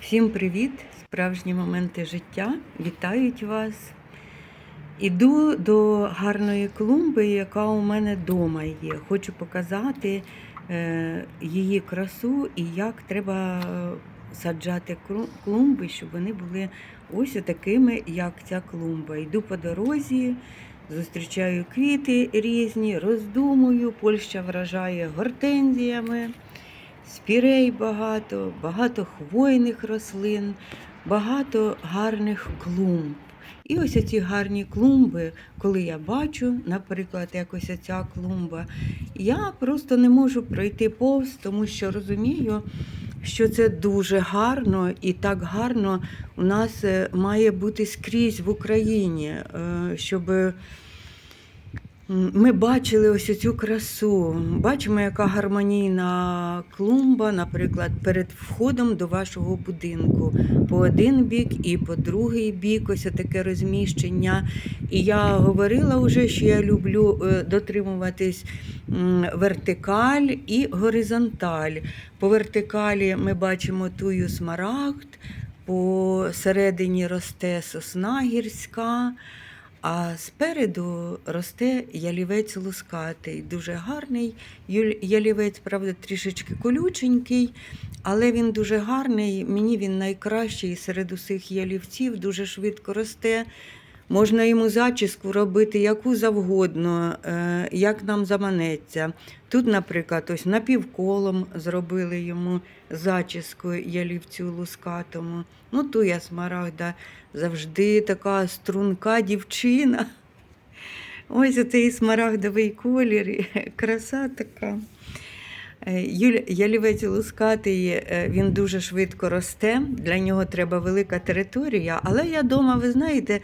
Всім привіт! Справжні моменти життя вітають вас. Іду до гарної клумби, яка у мене вдома є. Хочу показати е, її красу і як треба саджати клумби, щоб вони були ось такими, як ця клумба. Йду по дорозі, зустрічаю квіти різні, роздумую. Польща вражає гортензіями. Спірей багато, багато хвойних рослин, багато гарних клумб. І ось ці гарні клумби, коли я бачу, наприклад, якось ця клумба, я просто не можу пройти повз, тому що розумію, що це дуже гарно і так гарно у нас е, має бути скрізь в Україні, е, щоб Ми бачили ось цю красу. Бачимо, яка гармонійна клумба, наприклад, перед входом до вашого будинку. По один бік і по другий бік, ось таке розміщення. І я говорила вже, що я люблю е, дотримуватись вертикаль і горизонталь. По вертикалі ми бачимо тую смарагд, по середині росте сосна гірська. А спереду росте ялівець лускатий, дуже гарний. Ялівець, правда, трішечки колюченький, але він дуже гарний. Мені він найкращий серед усіх ялівців, дуже швидко росте. Можна йому зачіску робити яку завгодно, е, як нам заманеться. Тут, наприклад, ось напівколом зробили йому зачіску ялівцю лускатому. Ну, туя смарагда завжди така струнка дівчина. Ось оцей смарагдовий колір, краса така. Е, Юль- Ялівець лускатий, е, він дуже швидко росте, для нього треба велика територія. Але я дома, ви знаєте,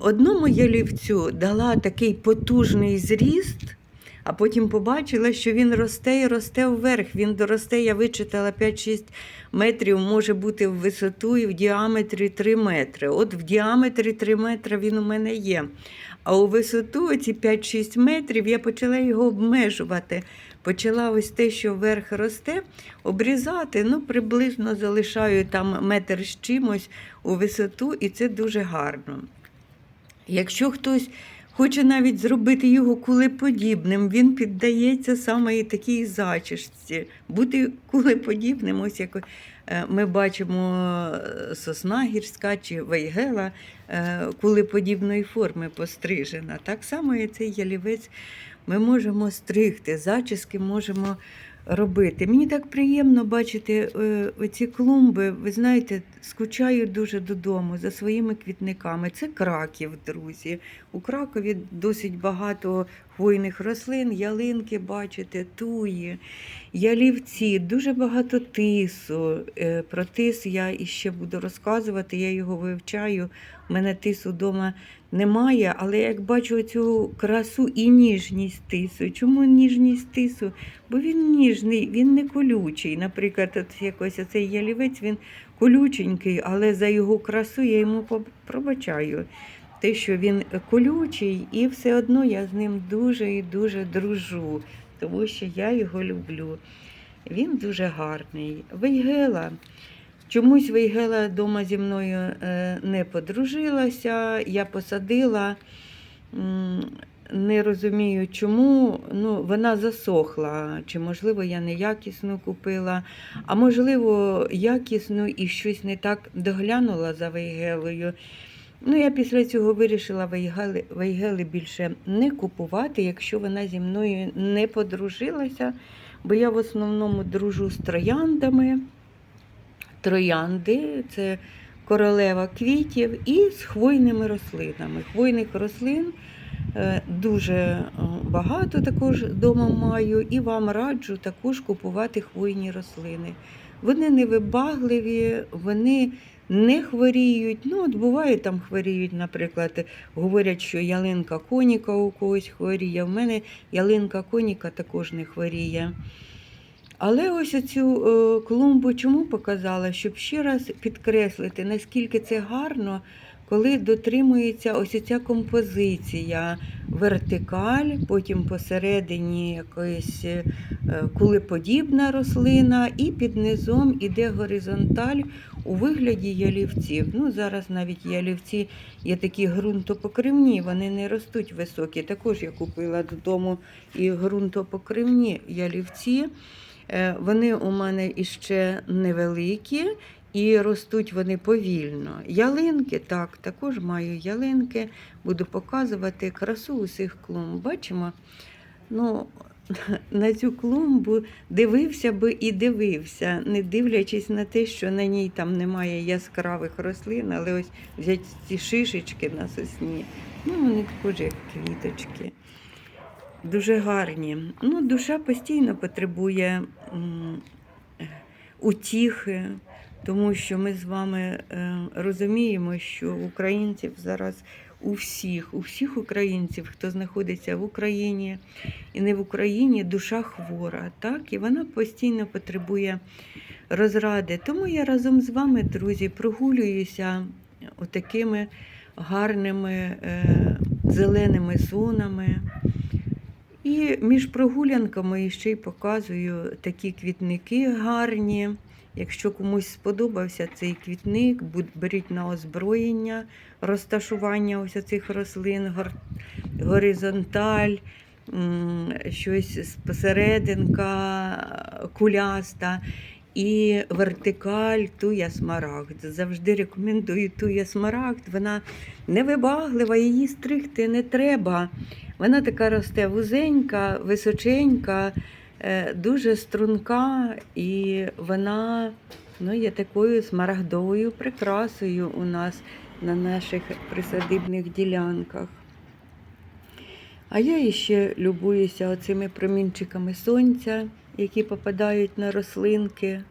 одному ялівцю дала такий потужний зріст, а потім побачила, що він росте і росте вверх. Він доросте, я вичитала 5-6 метрів, може бути в висоту і в діаметрі 3 метри. От в діаметрі 3 метри він у мене є. А у висоту, оці 5-6 метрів, я почала його обмежувати. Почала ось те, що вверх росте, обрізати. Ну, приблизно залишаю там метр з чимось у висоту, і це дуже гарно. Якщо хтось хоче навіть зробити його кулеподібним, він піддається саме такій зачішці, Бути кулеподібним, ось як е, ми бачимо е, сосна гірська чи вейгела е, кулеподібної форми пострижена. Так само і цей ялівець ми можемо стригти, зачіски можемо робити. Мені так приємно бачити ці оці клумби. Ви знаєте, скучаю дуже додому за своїми квітниками. Це Краків, друзі. У Кракові досить багато хвойних рослин, ялинки, бачите, туї, ялівці, дуже багато тису. Е, Про тис я іще буду розказувати, я його вивчаю. У мене тису вдома немає, але як бачу цю красу і ніжність тису. Чому ніжність тису? Бо він ніжний, він не колючий. Наприклад, от якось оцей ялівець, він колюченький, але за його красу я йому пробачаю. Те, що він колючий, і все одно я з ним дуже і дуже дружу, тому що я його люблю. Він дуже гарний. Вейгела. Чомусь Вейгела вдома зі мною е, не подружилася. Я посадила, не розумію чому. Ну, вона засохла. Чи, можливо, я неякісну купила, а можливо, якісну і щось не так доглянула за Вейгелою. Ну, я після цього вирішила Вейгели, Вейгели більше не купувати, якщо вона зі мною не подружилася, бо я в основному дружу з трояндами троянди, це королева квітів, і з хвойними рослинами. Хвойних рослин е, дуже е, багато також вдома маю, і вам раджу також купувати хвойні рослини. Вони невибагливі, вони не хворіють. Ну, от буває, там хворіють, наприклад, говорять, що ялинка коніка у когось хворіє. В мене ялинка коніка також не хворіє. Але ось цю е, клумбу чому показала, щоб ще раз підкреслити, наскільки це гарно, коли дотримується ось ця композиція вертикаль, потім посередині якоїсь е, кулеподібна рослина, і під низом іде горизонталь у вигляді ялівців. Ну, зараз навіть ялівці є такі ґрунтопокривні, вони не ростуть високі. Також я купила додому і ґрунтопокривні ялівці. Е, Вони у мене іще невеликі і ростуть вони повільно. Ялинки, так, також маю ялинки, буду показувати красу усіх клумб. Бачимо, ну, на цю клумбу дивився би і дивився, не дивлячись на те, що на ній там немає яскравих рослин, але ось взять ці шишечки на сосні, ну вони також як квіточки. Дуже гарні. Ну, душа постійно потребує м, утіхи, тому що ми з вами е, розуміємо, що українців зараз у всіх, у всіх українців, хто знаходиться в Україні і не в Україні, душа хвора, так? І вона постійно потребує розради. Тому я разом з вами, друзі, прогулююся отакими гарними е, зеленими зонами. І між прогулянками ще й показую такі квітники гарні. Якщо комусь сподобався цей квітник, беріть на озброєння розташування ось цих рослин, гор- горизонталь, щось посерединка куляста. І вертикаль туя смарагд. Завжди рекомендую туя смарагд. Вона невибаглива, її стригти не треба. Вона така росте вузенька, височенька, дуже струнка, і вона ну, є такою смарагдовою прикрасою у нас на наших присадибних ділянках. А я іще любуюся оцими промінчиками сонця, які попадають на рослинки.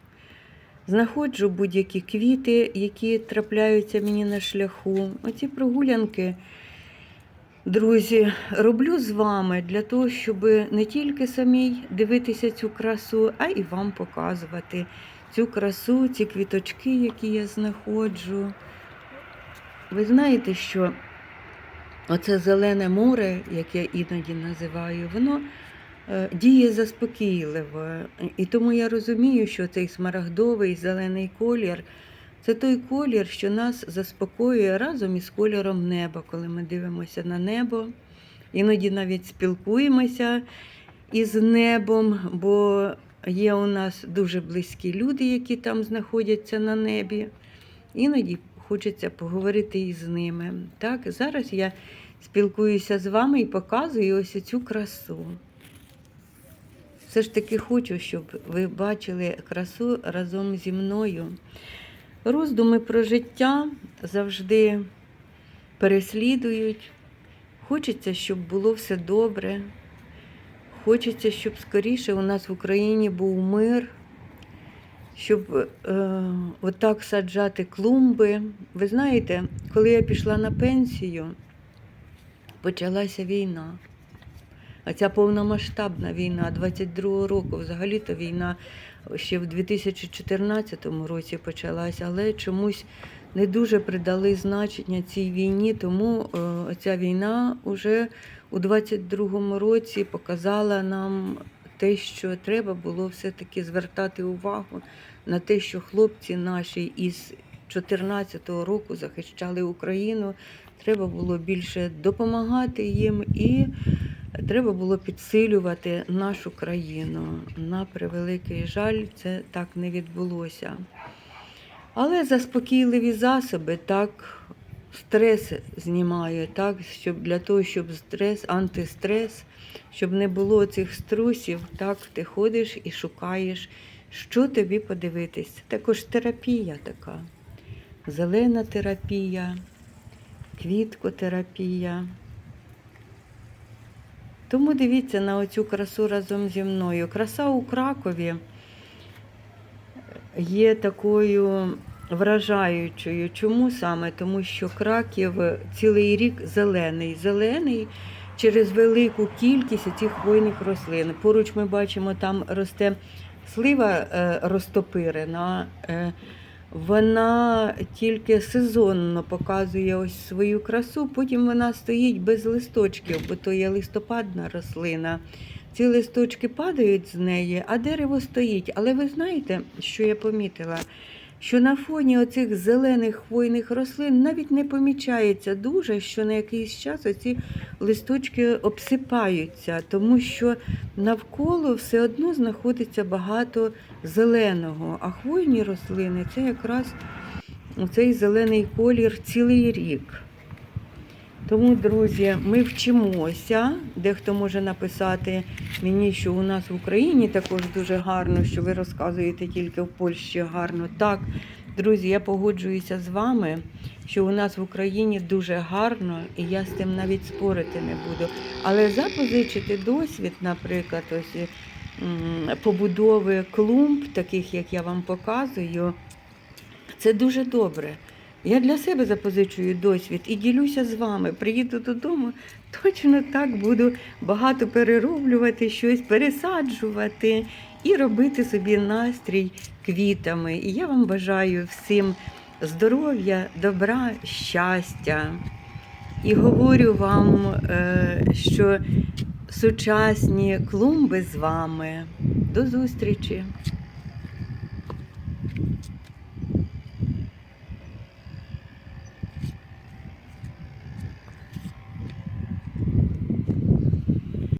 Знаходжу будь-які квіти, які трапляються мені на шляху. Оці прогулянки, друзі, роблю з вами для того, щоб не тільки самій дивитися цю красу, а і вам показувати цю красу, ці квіточки, які я знаходжу. Ви знаєте, що оце зелене море, яке я іноді називаю, воно е, діє заспокійливо. І тому я розумію, що цей смарагдовий зелений колір це той колір, що нас заспокоює разом із кольором неба, коли ми дивимося на небо. Іноді навіть спілкуємося із небом, бо є у нас дуже близькі люди, які там знаходяться на небі. Іноді хочеться поговорити із ними. Так, зараз я спілкуюся з вами і показую ось цю красу. Все ж таки хочу, щоб ви бачили красу разом зі мною. Роздуми про життя завжди переслідують. Хочеться, щоб було все добре. Хочеться, щоб скоріше у нас в Україні був мир, щоб е, отак саджати клумби. Ви знаєте, коли я пішла на пенсію, почалася війна. А ця повномасштабна війна 22-го року, взагалі-то війна ще в 2014 році почалася, але чомусь не дуже придали значення цій війні, тому е, ця війна вже у 22-му році показала нам те, що треба було все-таки звертати увагу на те, що хлопці наші із 14-го року захищали Україну. Треба було більше допомагати їм і треба було підсилювати нашу країну. На превеликий жаль, це так не відбулося. Але заспокійливі засоби так стрес знімає, так, щоб для того, щоб стрес, антистрес, щоб не було цих струсів, так ти ходиш і шукаєш, що тобі подивитись. Також терапія така. Зелена терапія, квіткотерапія. Тому дивіться на оцю красу разом зі мною. Краса у Кракові є такою вражаючою. Чому саме? Тому що Краків цілий рік зелений. Зелений через велику кількість цих хвойних рослин. Поруч ми бачимо, там росте слива е, розтопирена. Вона тільки сезонно показує ось свою красу, потім вона стоїть без листочків, бо то є листопадна рослина. Ці листочки падають з неї, а дерево стоїть. Але ви знаєте, що я помітила? Що на фоні оцих зелених хвойних рослин навіть не помічається дуже, що на якийсь час оці листочки обсипаються, тому що навколо все одно знаходиться багато зеленого, а хвойні рослини це якраз цей зелений колір цілий рік. Тому, друзі, ми вчимося. Дехто може написати мені, що у нас в Україні також дуже гарно, що ви розказуєте тільки в Польщі гарно. Так, друзі, я погоджуюся з вами, що у нас в Україні дуже гарно, і я з тим навіть спорити не буду. Але запозичити досвід, наприклад, ось побудови клумб, таких як я вам показую, це дуже добре. Я для себе запозичую досвід і ділюся з вами. Приїду додому, точно так буду багато перероблювати щось, пересаджувати і робити собі настрій квітами. І я вам бажаю всім здоров'я, добра, щастя. І говорю вам, е, що сучасні клумби з вами. До зустрічі!